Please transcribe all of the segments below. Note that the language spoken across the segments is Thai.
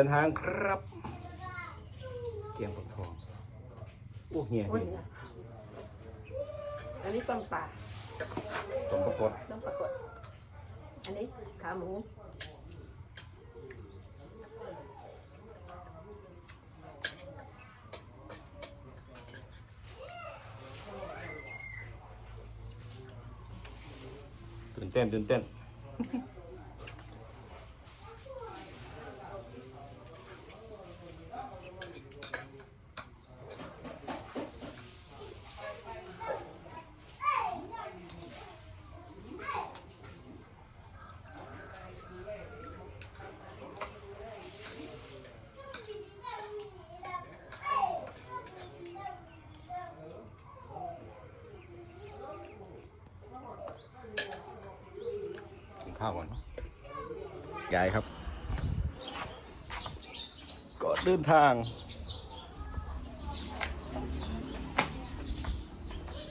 ดินทางครับ เกียงปักทองอุ้ยเงี้ยอันนี้ต้มปลาสมประกฏต้มปลากดอันนี้ขาหมูตื่นเต้นตื่นเต้น ข้าวก่อนยายครับ ก็เดินทาง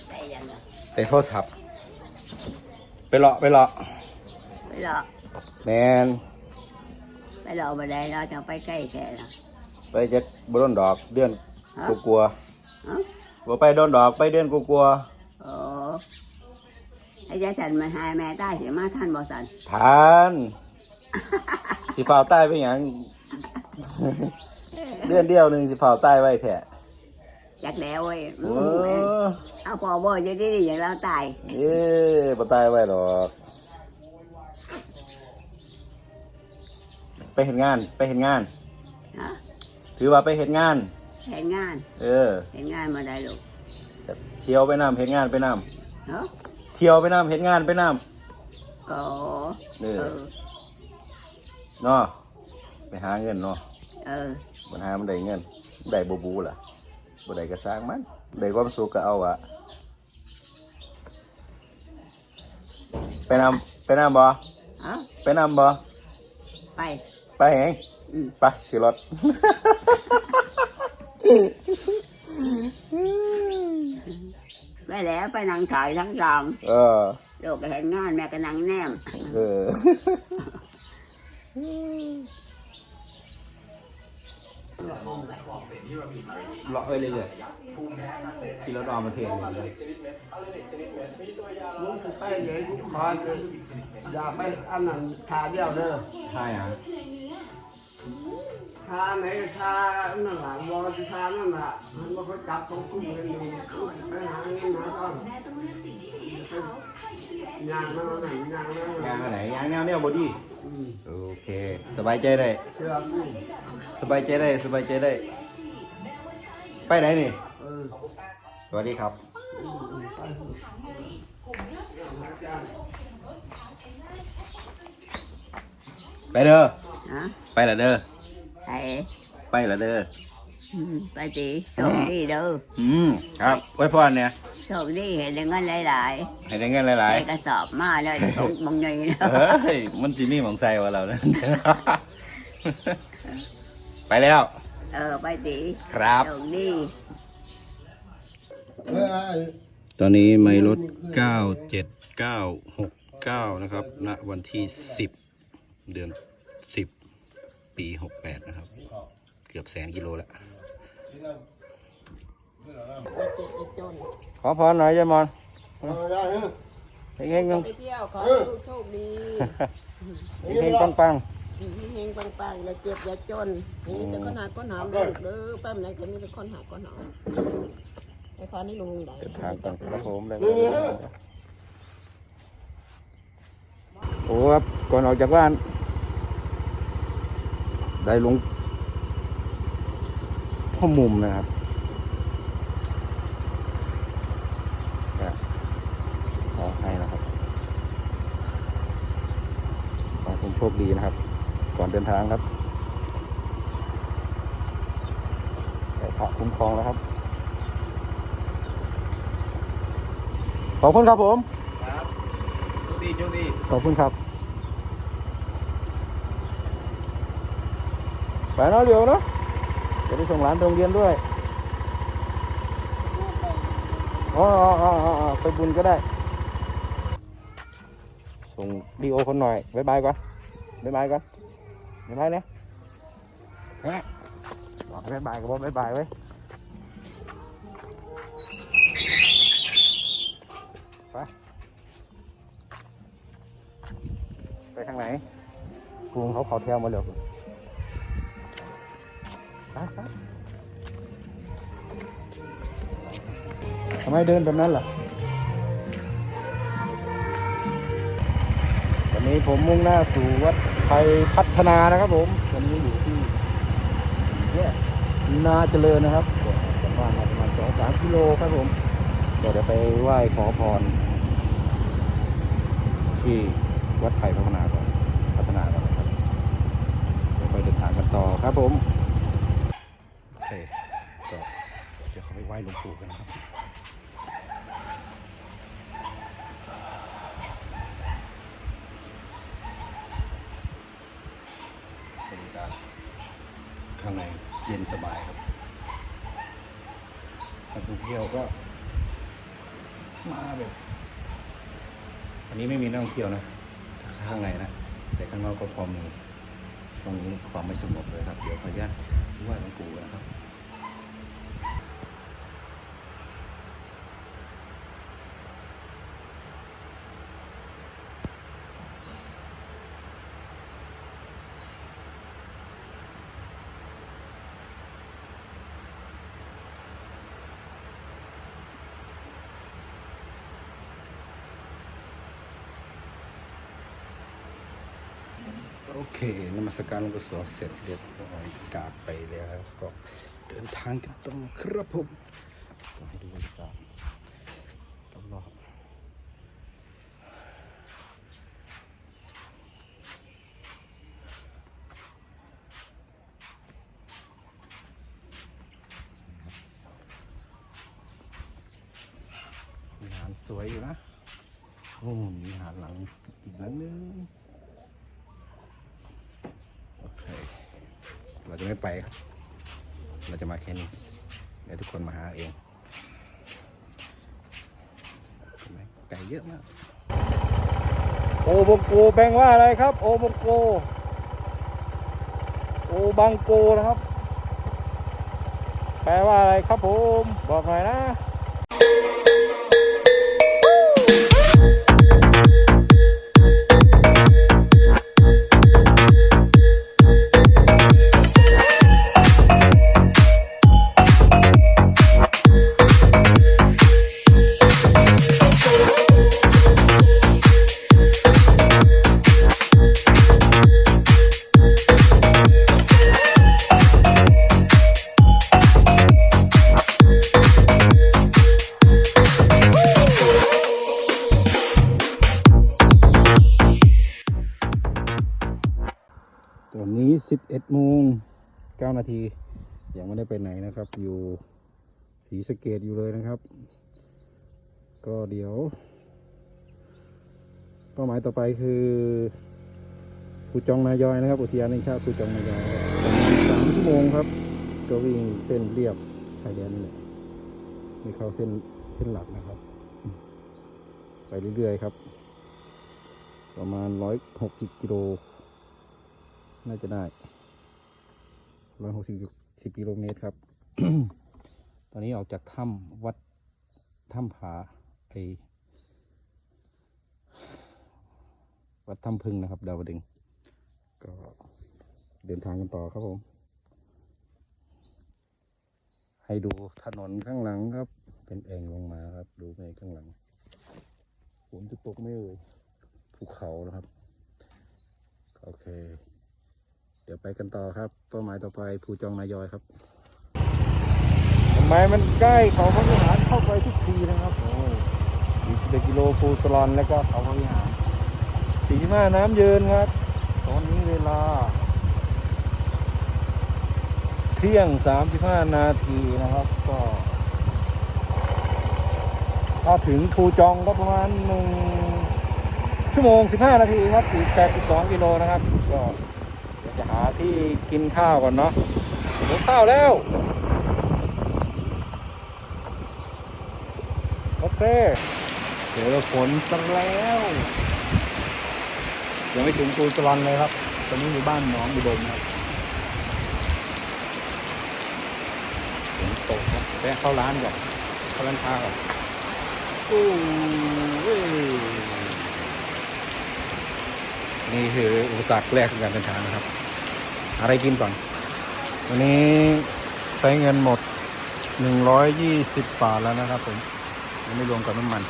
ไปยังไงแต่โทรศัพท์ไปเลาะไปเลาะไปหรอกแมนไปหรอกมาได้เราจะไปใกล้แค่ละไปจะบโดนดอกเดือนฮะกลัวฮะๆบ่ไปโดนดอกไปเดือนกลัวโอ้ ไอ้ยายสันมาหายแม่ใต้เสียมาท่านบอกสันๆทานสิฝ่าวใต้ไปหยัง เดือนเดียวหนึ่งสิฝ่าวใต้ไว้แท้อยากแล้วเว้ยโอ้อืมเอาพอบ่จะได้อย่างเราตายเอ๊ะบ่ตายไว้หรอกไปเห็นงานไปเห็นงาน ฮะถือว่าไปเห็นงาน เห็นงานเออเห็นงานมาได้ลูกเที่ยวไปน้ำเห็นงานไปน้เนาะำ เที่ยวไปน้ำเห็นงานไปน้โอ้เออเออำเนาะไปหาเงินเนาะเออปัญหามันได้เงินได้บูบูล่ะบ่ได้ก็สร้างมันได้ความสุขก็เอาอะไปนำไปนำบ่เอาไปนำบ่ไปไปเองอืมไปขี่รถ ไปแล้วไปนั่งถ่ายทั้งสองเออลูกก็เห็นงานแม่ก็นั่งแนมเออเลาะไปเรื่อยๆขี่รถออกมาเทนเลยลุงสิไปเลยลูกคอเลยอย่าไปอันนั้นทาเดียวเด้อใช่อะ ทาไหนทาอันนั่นล่ะวอที่ทานั่นล่ะมันบ่ค่อยจับของกุ้งเลยนี่ไปหาเงินหาทองยางมาหนยางมายางอันไหนยางแนวแนวบอดี้โอเค สบายใจได้สบายใจได้สบายใจได้ ไปไหนนี่สวัสดีครับไปเถอะหาจ้างไปเด้อไปละเด้อ ไปไปละเด้ออืมไปตีโชคดีเด้ออืมครับไว้พรเนี่ยโชคดีเห็นได้เงินหลายให้ได้เงินหๆลายใส่กระสอบมาเลยถุงบางใหญ่ๆเฮ้ยมันจิมีหมองใส่ว่าเราเนี่ยไปแล้วเออไปตีครับ โชคดีเออตอนนี้ไม่ลด97,969 นะครับณวันที่ 10 เดือน10 ปี 68 นะครับ เกือบแสนกิโลแล้วขอพรหน่อยยายมอนเอาได้เถอะเฮงๆไปเที่ยวขอให้ลูกโชคดีเฮงๆปังเฮงๆปังๆอย่าเจ็บอย่าจนอย่างนี้แต่คนหาคนหามลูกเด้อแป๊บไหนก็มีแต่คนหาคนหามไอ้พอนี่ลุงไหนๆทางกันครับผมได้โอ้ครับก่อนออกจากบ้าน ได้ลงพ่อมุมนะครับก็ขอให้นะครับขอให้คุณโชคดีนะครับ ก่อนเดินทางครับได้พระคุ้มครองแล้วครับ ขอบคุณครับผมโชคดีโชคดีขอบคุณครับ ไปเนาะเร็วนะจะได้ส่งหลานโรงเรียนด้วยอ๋ออ๋ออ๋อไปบุญก็ได้ ส่งดีโอคนหน่อยบายบายก่อนบายบายก่อนบายบายเนี่ยบอกบายบายก็บอกายบายไว้ไปไปทางไหนกรุงเขาเขาแถวมาเร็ว ทำไมเดินแบบนั้นล่ะวันนี้ผมมุ่งหน้าสู่วัดไทยพัฒนานะครับผมวันนี้อยู่ที่เนี่ยนาเจริญนะครับประมาณประมาณสองสามกิโลครับผมเดี๋ยวเดี๋ยวไปไหว้ขอพร ที่วัดไทยพัฒนาก่อนพัฒนาก่อนนะครับเดี๋ยวไปเดินทางกันต่อครับผมโอเคก็เดี๋ยวเขาไปไหว้หลวงปู่กันนะครับบรรยากาศข้างในเย็นสบายครับนักท่องเที่ยวก็ มาแบบอันนี้ไม่มีนักท่องเที่ยวนะข้างในนะแต่ข้างนอกก็พอมีช่วงนี้ความไม่สงบเลยครับ เดี๋ยวขออนุญาตไหว้หลวงปู่กันนะครับ อเคนมัสการหลวงปู่สวงเสร็จเรียบร้อยกาบไปแล้วก็เดินทางกันต่อครับผมให้ดูบรรยากาศรอบๆวิหารสวยอยู่นะ โอ้มีหาหลังอีกหลังนึง โอเค เราจะไม่ไปครับ เราจะมาแค่นี้เดี๋ยวทุกคนมาหาเองไก่เยอะมากโอบงโกแปลว่าอะไรครับ โอบงโก โอบังโกนะครับ แปลว่าอะไรครับผม บอกหน่อยนะ โมง9นาทียังไม่ได้ไปไหนนะครับ อยู่สีสเกตอยู่เลยนะครับ ก็เดี๋ยว เป้าหมายต่อไปคือภูจองนายอยนะครับอุทยานแห่งชาติภูจองนายอยสามชั่วโมงครับก็วิ่งเส้นเรียบชายแดนนี่แหละไม่เข้าเส้นเส้นหลักนะครับ ไปเรื่อยๆครับ ประมาณร้อยหกสิบกิโลน่าจะได้ ร้อยหกสิบสิบกิโลเมตรครับ ตอนนี้ออกจากถ้ำวัดถ้ำผาไอวัดถ้ำพึ่งนะครับดาวดึง ก็เดินทางกันต่อครับผม ให้ดูถนนข้างหลังครับ เป็นเองลงมาครับ ดูไปข้างหลังฝนจะตกไหม่เอ่ยภูเขานะครับ โอเค ดี๋ยวไปกันต่อครับเป้าหมายต่อไปภูจองนายอยครับทำไมมันใกล้เขาพระวิหารเข้าไปทุกทีนะครับโอ้ยอีกสิบกิโลภูสลอนแล้วก็เขาพระวิหารสีมาน้ำเยินครับ ตอนนี้เวลา เที่ยงสามสิบห้านาทีนะครับ ก็ ถ้าถึงภูจองก็ประมาณหนึ่งชั่วโมงสิบห้านาทีครับอีกแปดสิบสองกิโลนะครับ ก็ จะหาที่กินข้าวก่อนเนาะหิวข้าวแล้ว โอเคเจอฝนซะแล้ว ยังไม่ถึงภูจรอนเลยครับ ตอนนี้อยู่บ้านหน้องอุดมครับฝนตกครับแวะเข้าร้านก่อนเข้าร้านค้าก่อนโอ้ยนี่คืออุปสรรคแรกของการเดินทางนะครับ อะไรกินก่อน วันนี้ใช้เงินหมด 120 บาทแล้วนะครับผมยังไม่รวมกับน้ำมัน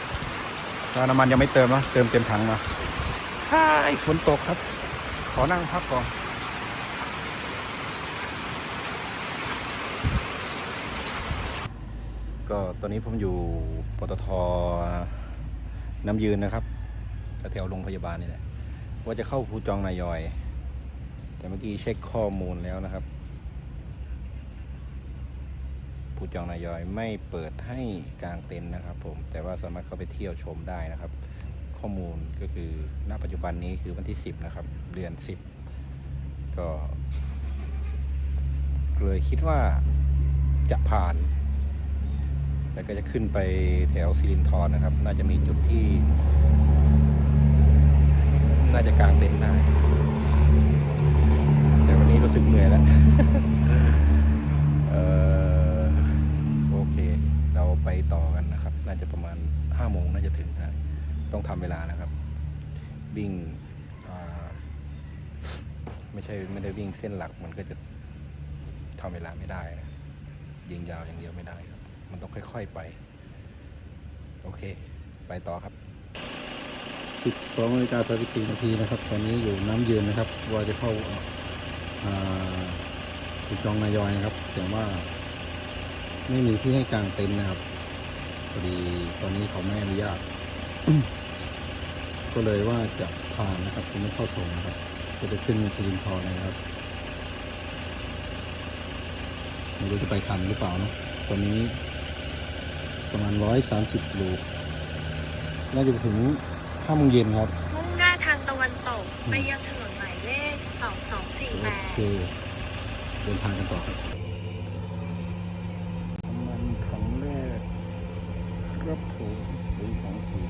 ถ้าน้ำมันยังไม่เติมนะเติมเต็มถังมาฮ่ายฝนตกครับ ขอนั่งพักก่อนก็ตอนนี้ผมอยู่ปตทน้ำยืนนะครับแถวโรงพยาบาลนี่แหละว่าจะเข้าภูจองนายอย แต่เมื่อกี้เช็คข้อมูลแล้วนะครับภูจองนายอยไม่เปิดให้กางเต็นท์นะครับ ผม แต่ว่าสามารถเข้าไปเที่ยวชมได้นะครับ ข้อมูลก็คือณปัจจุบันนี้คือวันที่ 10 นะครับ เดือน 10 ก็ เลยคิดว่าจะผ่านแล้วก็จะขึ้นไปแถวสิรินทรนะครับ น่าจะมีจุดที่ น่าจะกลางเต็นท์ได้ รู้สึกเหนื่อยแล้วเออโอเค เราไปต่อกันนะครับ น่าจะประมาณห้าโมงน่าจะถึงนะต้องทำเวลานะครับวิ่งอ่าไม่ใช่ไม่ได้วิ่งเส้นหลักมันก็จะทำเวลาไม่ได้นะยิงยาวอย่างเดียวไม่ได้ครับ มันต้องค่อย ๆไป โอเค ไปต่อครับ12นาฬิกา34นาทีนะครับ ตอนนี้อยู่น้ำเยืนนะครับว่าจะเข้า อ่าจุดจองนายอยนะครับแต่ว่า ไม่มีที่ให้กางเต็นท์นะครับพอดีตอนนี้เขาไม่อนุญาตก็เลยว่าจะผ่านนะครับจะไม่เข้าส่งนะครับ จะไปขึ้นสิรินทรนะครับไม่รู้จะไปทันหรือเปล่านะตอนนี้ประมาณร้อยสามสิบโลน่าจะถึงห้าโมงเย็นครับ มุ่งหน้าทางตะวันตกไปยังถนน หมายเลขโอ2248เคเดินทางกันต่อครับน้ำมันถังแรกครับผมปุ๋ยของถูก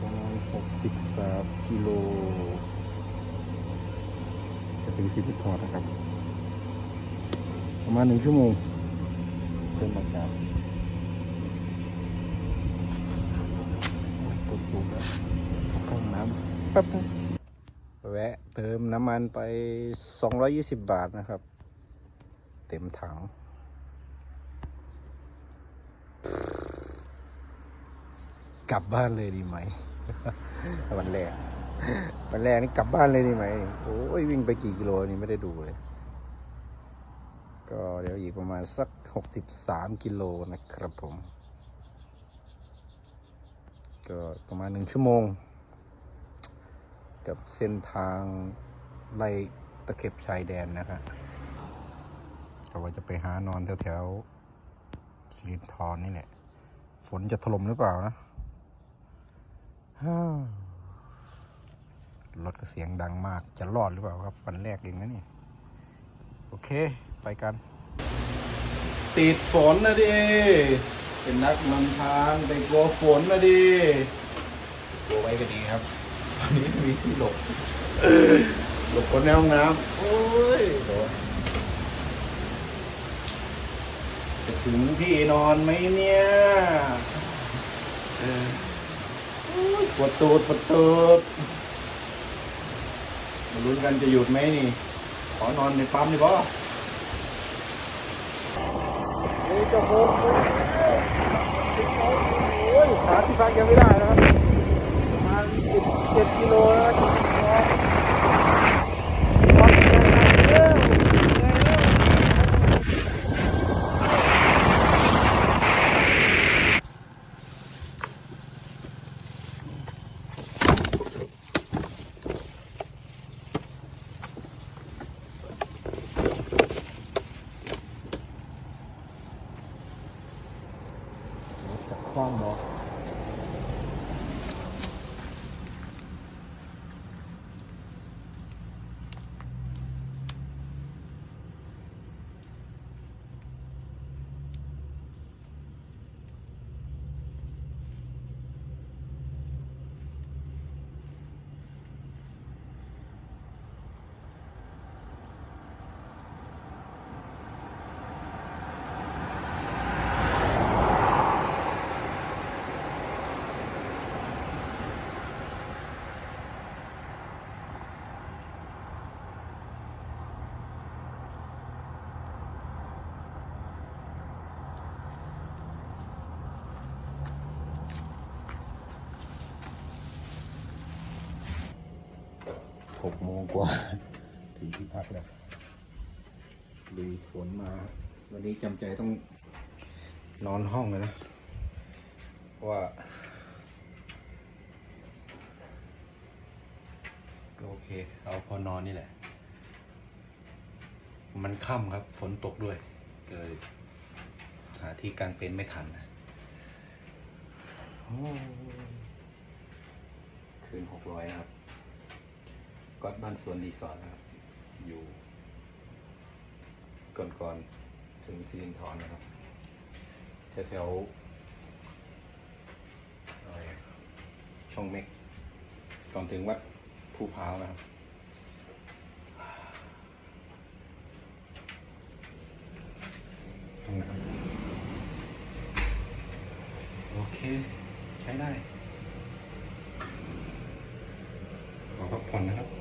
ประมาณหกสิบสามกิโล จะถึงสิบพอร์ตนะครับ ประมาณหนึ่งชั่วโมงเดินมากาศกดปุ่มแล้วเข้าห้องน้ำแป๊บนึง วะเติมน้ำมันไป 220 บาทนะครับ เต็มถัง กลับบ้านเลยดีไหม วันแรก วันแรกนี่กลับบ้านเลยดีไหม โอ้ยวิ่งไปกี่กิโลนี่ไม่ได้ดูเลย ก็เดี๋ยวอีกประมาณสัก 63 กิโลนะครับผม ก็ประมาณหนึ่งชั่วโมง กับเส้นทางไล่ตะเข็บชายแดนนะครับก็ว่าจะไปหานอนแถวๆสิรินทรนี่แหละ ฝนจะถล่มหรือเปล่านะฮ่ารถก็เสียงดังมาก จะรอดหรือเปล่าครับ วันแรกเองนะนี่ โอเค ไปกัน ติดฝนนะดิ เป็นนักนำทางแต่กลัวฝนนะดิ กลัวไว้ก็ดีครับ ตอนนี้มีที่หลบหลบคนในห้องน้ำโอ้ยจะถึงที่นอนไหมเนี่ยปวดตูดปวดตูดมาลุ้นกันจะหยุดไหมนี่ ขอนอนในปั๊มดีป่ะนี่จะโคตรโอ้ยหาที่พักยังไม่ได้นะครับ สิบ หกโมงกว่า ถึงที่พักแล้วลุยฝนมา วันนี้จำใจต้องนอนห้องเลยนะ เพราะว่าก็โอเค เอาพอนอนนี่แหละ มันค่ำครับ ฝนตกด้วยเกิดหาที่กางเต็นท์ไม่ทันนะคืนหกร้อยครับ ก็บ้านสวนรีสอร์ทนะครับ อยู่ ก่อนๆถึงซีรินทรนะครับแถวๆช่องเม็ก ก่อนถึงวัดภูพาวนะครับโอเค ใช้ได้ ขอพักผ่อนนะครับ